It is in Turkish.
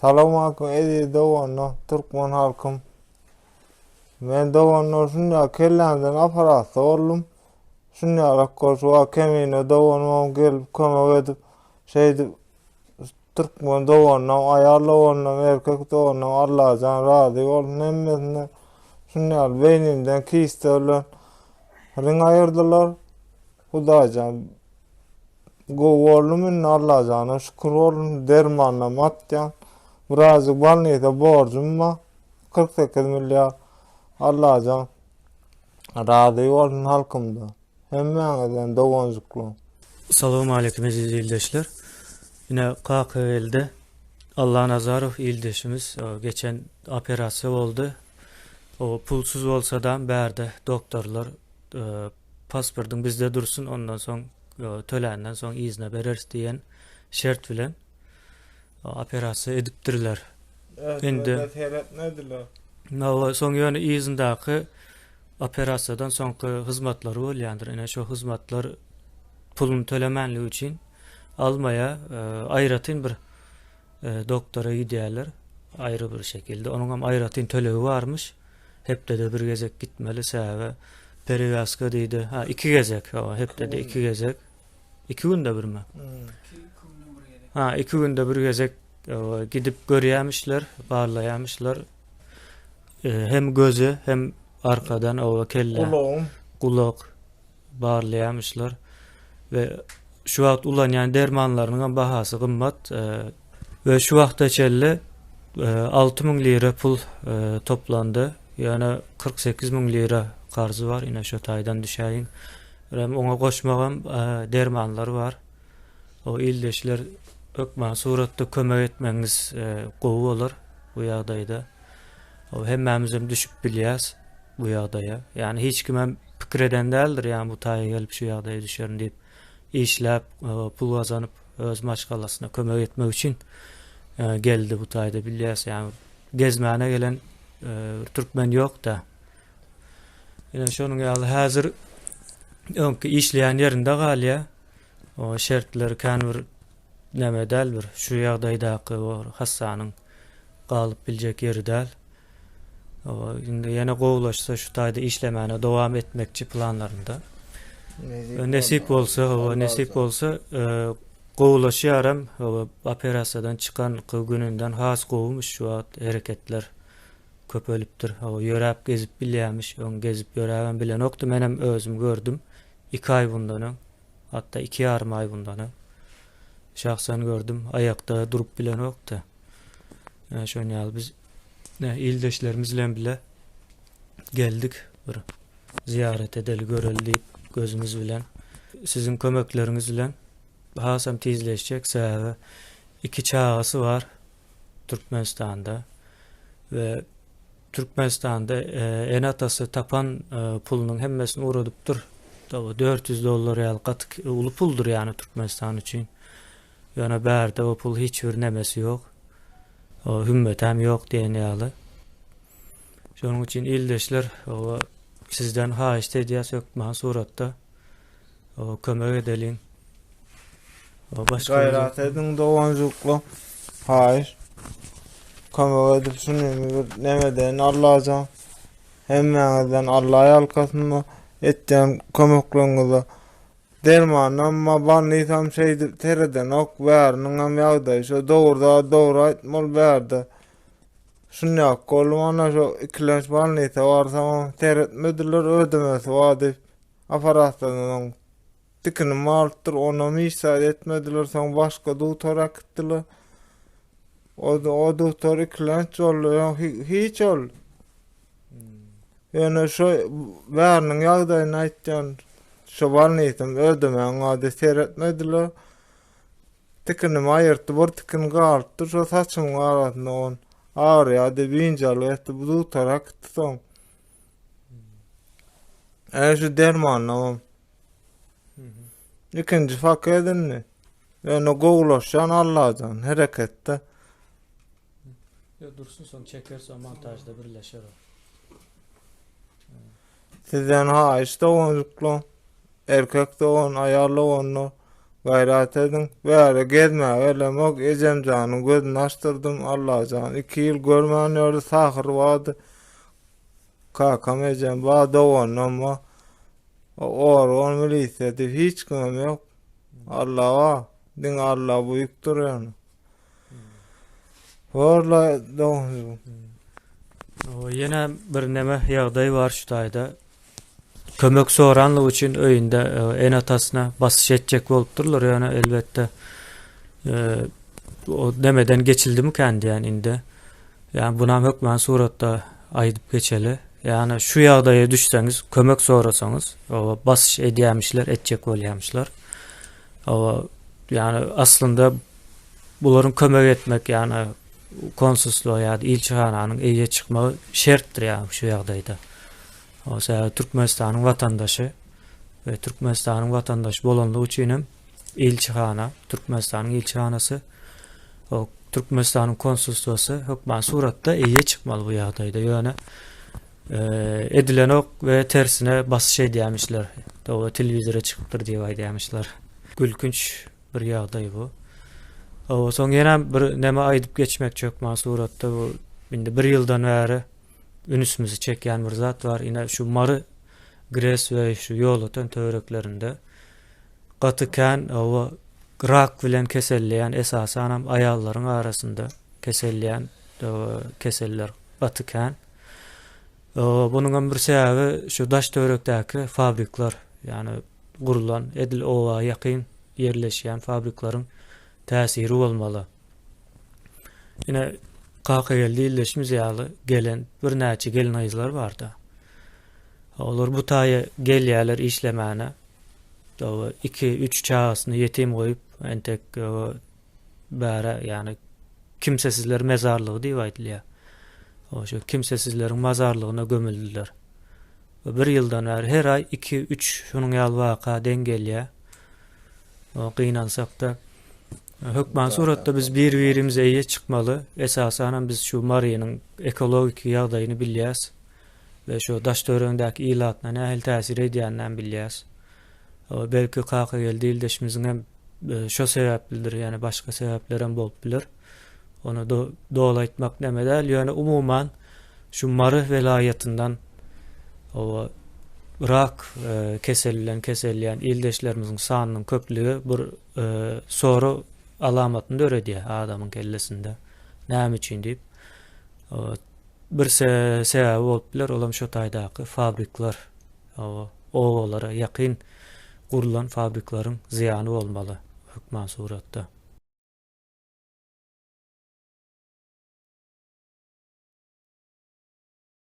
Salam aleyküm edi doğanlı Türkmen halkım. Ben doğanlı şunja kellemden aparatı oldum. Şunja rakkos va kemine doğanmam gelip koma edip şeydi Türkmen doğanlı ayarlı olanım erkek doğanlı Allah can razı ol nemmesine şunja beynimden kiste olan ring ayırdılar. Hudacan Govorlumun Allah canı şükür olun dermanla matcan. Birazcık balnıydı borcum var. 48 milyar. Allah can. Razı olun halkımda. Hemen doğancıklı. Salamu aleyküm aziz ildeşler. Yine KKL'de Allah'ın Azarov ildeşimiz geçen operasyon oldu. O pulsuz olsa da berde doktorlar e, pasportun bizde dursun ondan son e, tölenden son izne veririz diyen şart bilen o operasyon ediptirler. Endi. nediler? Nava son yönü izindaki operasyondan sonki hizmetleri bolýandyr. Ene şu hizmetler pulun tölemenligi üçin almaya e, aýratyn bir e, doktora gidiyorlar ayrı bir şekilde. Onun hem aýratyn tölebi varmış. Hepde de bir gezek gitmeli sebäbi perivaska diýdi. Ha iki gezek. Ha, hepde de iki gezek. İki günde bir mi? Ha iki günde bir gezek e, gidip görýärmişler, barlaýarmışlar. E, hem gözü hem arkadan o kelle Kulağım. kulak barlayamışlar ve şu wagt ulan yani dermanlarının bahası kımmat e, ve şu wagta çelle e, 6000 lira pul e, toplandı. Yani 48 bin lira karzı var yine şu taydan düşäyin. Hem ona koşmagam e, dermanlar var. O ildeşler ökma suratda kömek etmeniz e, gowy olur bu ýagdaýda. O hemmemizim düşüp bilýäs bu ýagdaýa. Yani hiç kimem pikir eden däldir yani bu taýa gelip şu ýagdaýa düşerin diýip işläp e, pul kazanyp öz maşgalasyna kömek etmek üçin e, geldi bu taýda bilýäs yani gezmäne gelen e, türkmen ýok da. Ýene şonuň ýaly häzir öňki işleýän ýerinde galýa. O şertler kan bir näme däl bir şu ýagdaýdaky o hassanyň galyp biljek ýeri däl. İndi ýene gowlaşsa şu taýda işlemäne dowam etmekçi planlarynda. E, Nesip bolsa, o nesip bolsa, e, gowlaşýaram, o operasiýadan çykan gününden has gowmuş şu wagt hereketler köp ölüpdir. O ýöräp gezip bilýärmiş, on gezip ýöräben bilen okdy. Menem özüm gördüm. 2 ay bundan, hatta 2 ýarym ay bundan. Şahsan gördüm, ayakta durup bilen okdy. Yani şoň ýaly biz ne ildeşlerimiz bilen bile geldik bir ziyaret edeli göreli diýip gözümüz bilen sizin kömekleriniz bilen hasam tizleşecek sebäbi iki çağası var Türkmenistan'da ve Türkmenistan'da e, en atası tapan e, pulunun hemmesini uğradıptır. Tabi 400 dolar ýaly gaty e, ulu puldur yani Türkmenistan üçin. Yani bärde o pul hiç bir nemesi yok. O hümmet hem yok diyen ýaly. Şonuň üçin ildeşler o sizden ha işte diýäs ýokma suratda o kömek edelin. O başka Gayrat edin doğancıklı. Hayır. Kama edip şunu bir nemeden Allah can. Hemmenizden Allah'a yalkasını etken kömeklerinizi. Dermanla ma banni tam şey tereden ok vernin am yağda şu doğruda doğru aytmal verdi. Şunu yak kolum ana şu ikilenç banni te var tamam teretmediler ödemesi vadi aparatlarından dikini maltır ona misal etmediler son başka doktora gittiler. O o doktor ikilenç oldu ya hiç oldu. Yani şu vernin yağdayını aytcan şu balniýetim ödemäň ady seyretmediler. Tikini ayırttı, bir tikini galtdy, şu saçymyň arasyna on ağır ýa-da binjaly etdi, bu doktora gitdi soň. Eýe şu dermanla ikinji fak edinni. Yani gowlaşan Allah'dan herekette. Ya dursun son çekerse montajda birleşir o. Sizden ha işte onluklu. Erkek de on, ayarlı onu. gayrat edin. Böyle gezme elemek ecem canın gözünü açtırdım Allah can. İki yıl görmeyen yerde sahır vardı. Kakam ecem bağda onun ama or on milisiyeti hiç kımım yok. Allah var. Din Allah büyüktür yani. Orla doğru. Yine bir neme ýagdaý bar şu taýda. Kömek soranlyk üçin öýünde e, en atasına basış etjek bolupdurlar ýöne elbetde. E, o demeden geçildimi kendi yani indi. Yani buna hökmen suratda aýdyp geçeli. Yani şu ýagdaýa düşseňiz, kömek sorasaňyz, o basış edýämişler, etjek bolýamyşlar. O yani aslında buların kömek etmek yani konsusluğa ya da ilçihananın eýe çykmagy şertdir ya şu ýagdaýda. Türkmenistanyň vatandaşy we Türkmenistanyň vatandaşy bolanlygy üçin hem ilçihana, Türkmenistanyň ilçihanasy o Türkmenistanyň konsulsluwasy hökmen suratda eýe çykmaly bu ýagdaýda. Ýöne eee edilen ok we tersine basış edýämişler. Dowla telewizora çykypdyr diýip aýdýamyşlar. Gülkünç bir ýagdaý bu. O soň ýene bir neme aýdyp geçmek çökmä suratda bu indi bir ýyldan bäri ünüsmizi çekýän bir zat var. Ine şu mary Gres we şu ýolatan töreklerinde gatykän o rak bilen keselleýän esasan hem aýallaryň arasynda keselleýän o keseller gatykän. O bunun bir sebäbi şu daş törekdäki fabriklar, yani gurulan edil owa ýakyn yerleşýän fabriklaryň täsiri bolmaly. Ine Kaka geldi illeşimiz ýaly gelen bir näçe gelin aýylar barda. Olar bu taýy gelýärler işlemäne. O 2-3 çağasyny yetim goýup entek bäre ýani kimsesizler mezarlygy diýip aýdylýar. O şu kimsesizleriň mazarlygyna gömüldiler. O bir ýyldan bäri her ay 2-3 şunuň ýaly waka dengelýär. O gynansak da Hökman suratda biz bir birimize eýe çykmaly. Esasanen biz şu Mariýanyň ekologik ýagdaýyny bilýäs we şu daş töreňdäki ilatna nähil täsir edýänden bilýäs. O belki kaka geldi ildeşimizin hem e, şo sebäplidir, yani başga sebäpler hem bolup bilir. Onu do dolaytmak demedel, yani umuman şu Mary velaýatyndan o rak e, kesellen keselleyen ildeşlerimizin sanynyň köplüğü bir e, soru alamatyny öredýär adamyň kellesinde. Näme üçin diýip bir se sebäbi bolup biler, olam şo taýdaky fabriklar owalara ýakyn gurulan fabriklaryň ziýany bolmaly hükman suratda.